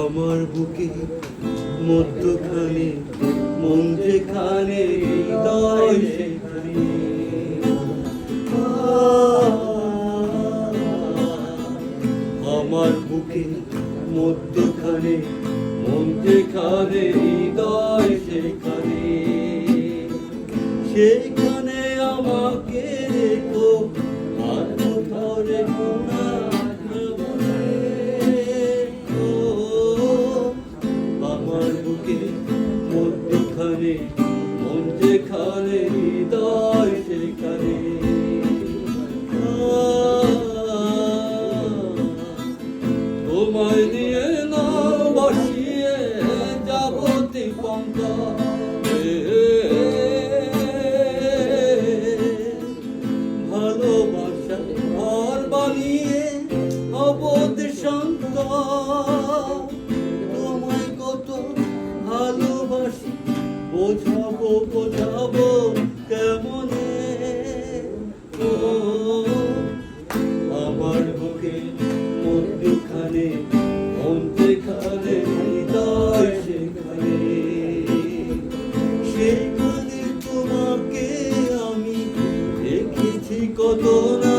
আমার বুকে মধ্যখানে, মন যেখানে আমার বুকে মধ্যখানে, মন যেখানে, হৃদয় সেখানে। সেখানে আমাকে রেখো, আর কোথাও রেখো না। মধ্যখানে মন যেখানে না বসিয়ে ভালোবাসা ঘর বানিয়ে অবোধ সন্ত বোঝাবো বোঝাবো কেমনে? আমার বুকে অন্তেখানে হৃদয় সেখানে। সেখানে তোমাকে আমি দেখেছি কত না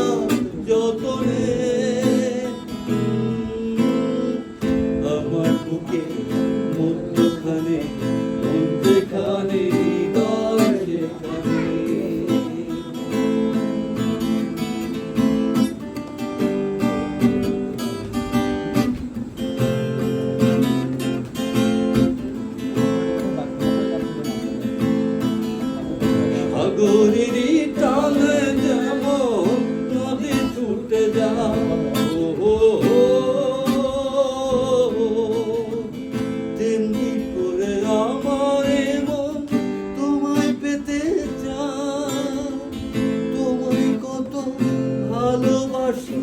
সাগরেরই টানে যেমন নদী ছুটে যাও তেমনি করে আমার মন তোমায় পেতে চায় তোমায় কত ভালোবাসি,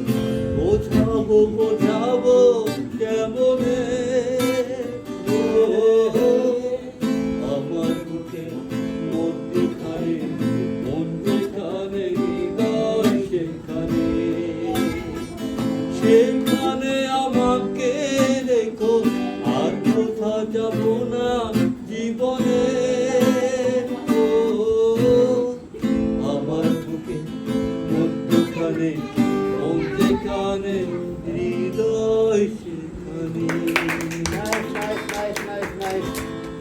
বোঝাবো বোঝাবো সেইখানে আমাকে রেখো আর কোথা যাব না জীবনে? আমার বুকে মধ্যখানে মধ্যখানে